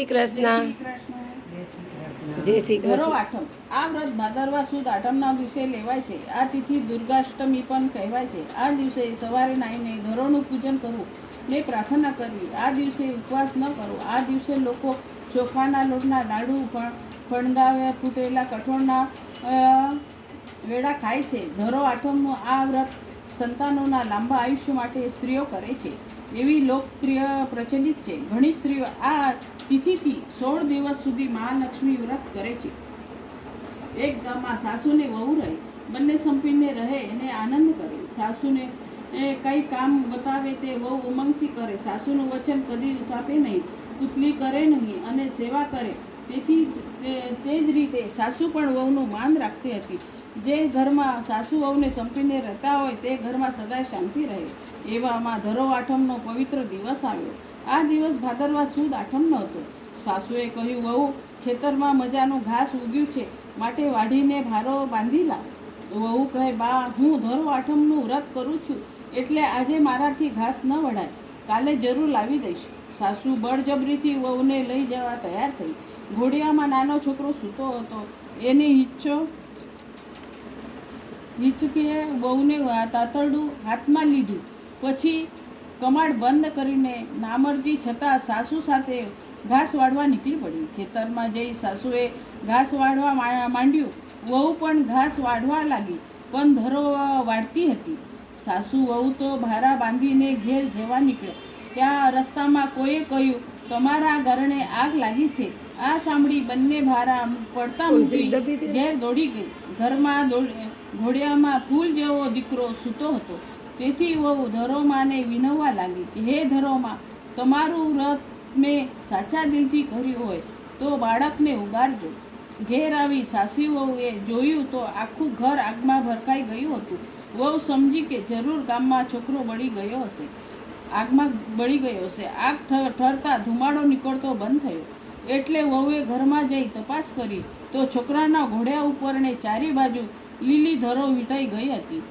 શ્રી કૃષ્ણ. જય શ્રી કૃષ્ણ. આઠમ. આ વ્રત ભાદરવા સુદ આઠમના દિવસે લેવાય છે. આ તિથિ દુર્ગાષ્ટમી પણ કહેવાય છે. આ દિવસે સવારે નાહીને ધરોનું પૂજન કરવું ને પ્રાર્થના કરવી. આ દિવસે ઉપવાસ ન કરવો. આ દિવસે લોકો ચોખાના લોટના લાડુ પણ ફણગાવ્યા ફૂટેલા કઠોળના વેડા ખાય છે. ધરો આઠમનું આ વ્રત સંતાનોના લાંબા આયુષ્ય માટે સ્ત્રીઓ કરે છે. એવી લોકપ્રિય પ્રચલિત છે. ઘણી સ્ત્રીઓ આ તિથિથી સોળ દિવસ સુધી મહાલક્ષ્મી વ્રત કરે છે. એક ગામમાં સાસુને વહુ રહે, બંને સંપીને રહે, એને આનંદ કરે. સાસુને એ કંઈ કામ બતાવે તે વહુ ઉમંગથી કરે. સાસુનું વચન કદી ઉતાપે નહીં, પુતલી કરે નહીં અને સેવા કરે. તેથી જ તે- જ રીતે સાસુ પણ વહુનું માન રાખતી હતી. જે ઘરમાં સાસુ વહુને સંપીને રહેતા હોય તે ઘરમાં સદાય શાંતિ રહે. એવામાં ધરો આઠમનો પવિત્ર દિવસ આવ્યો. આ દિવસ ભાદરવા સુદ આઠમનો હતો. સાસુએ કહ્યું, વહુ, ખેતરમાં મજાનું ઘાસ ઉગ્યું છે. માટે વાઢીને ભારો બાંધી લાવ વહુ કહે, બા, હું ધરો આઠમનું વ્રત કરું છું. એટલે આજે મારાથી ઘાસ ન વઢાય કાલે જરૂર લાવી દઈશ. સાસુ બળજબરીથી વહુને લઈ જવા તૈયાર થઈ. ઘોડિયામાં નાનો છોકરો સૂતો હતો. એની હિચ્છો હિચકીએ વહુને તાતરડું હાથમાં લીધું. પછી કમાડ બંધ કરીને નામરજી છતાં સાસુ સાથે ઘાસ વાળવા નીકળી પડી. ખેતરમાં જઈ સાસુએ ઘાસ વાળવા માંડ્યું. વહુ પણ ઘાસ વાળવા લાગી, પણ ધરો વાળતી હતી. સાસુ વહુ તો ભારા બાંધીને ઘેર જવા નીકળ્યા. ત્યાં રસ્તામાં કોઈએ કહ્યું તમારા ઘરને આગ લાગી છે. આ સાંભળી બંને ભારા પડતા મૂકી ઘેર દોડી ગઈ. ઘરમાં ઘોડિયામાં ફૂલ જેવો દીકરો સૂતો હતો. તેથી વહુ ધરોમાને વિનવવા લાગી કે હે ધરોમાં તમારું વ્રત મેં સાચા દિલથી કર્યું હોય તો બાળકને ઉગાડજો. ઘેર આવી સાસી વહુએ જોયું તો આખું ઘર આગમાં ભરકાઈ ગયું હતું. વહુ સમજી કે જરૂર ગામમાં છોકરો બળી ગયો હશે. આગમાં બળી ગયો હશે આગ ઠરતા ધુમાડો નીકળતો બંધ થયો. એટલે વહુએ ઘરમાં જઈ તપાસ કરી તો છોકરાના ઘોડિયા ઉપર ને ચારે બાજુ લીલી ધરો વીંટાઈ ગઈ હતી.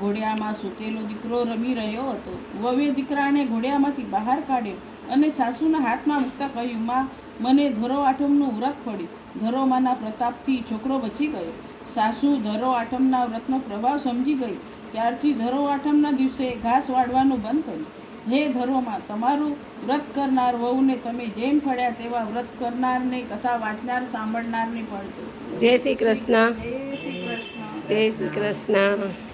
ઘોડિયામાં સૂતેલો દીકરો રમી રહ્યો હતો. વવે દીકરાને ઘોડિયામાંથી બહાર કાઢ્યો અને સાસુના હાથમાં મૂકતા કહ્યું, માં, મને ધરો આઠમનું વ્રત પડ્યું ધરોમાના પ્રતાપથી છોકરો બચી ગયો. સાસુ ધરો આઠમના વ્રતનો પ્રભાવ સમજી ગઈ. ત્યારથી ધરો આઠમના દિવસે ઘાસ વાળવાનું બંધ કર્યું. હે ધરોમાં તમારું વ્રત કરનાર વહુને તમે જેમ ફળ્યા તેવા વ્રત કરનારને કથા વાંચનાર સાંભળનારને ફળજો જય શ્રી કૃષ્ણ. જય શ્રી કૃષ્ણ. જય શ્રી કૃષ્ણ.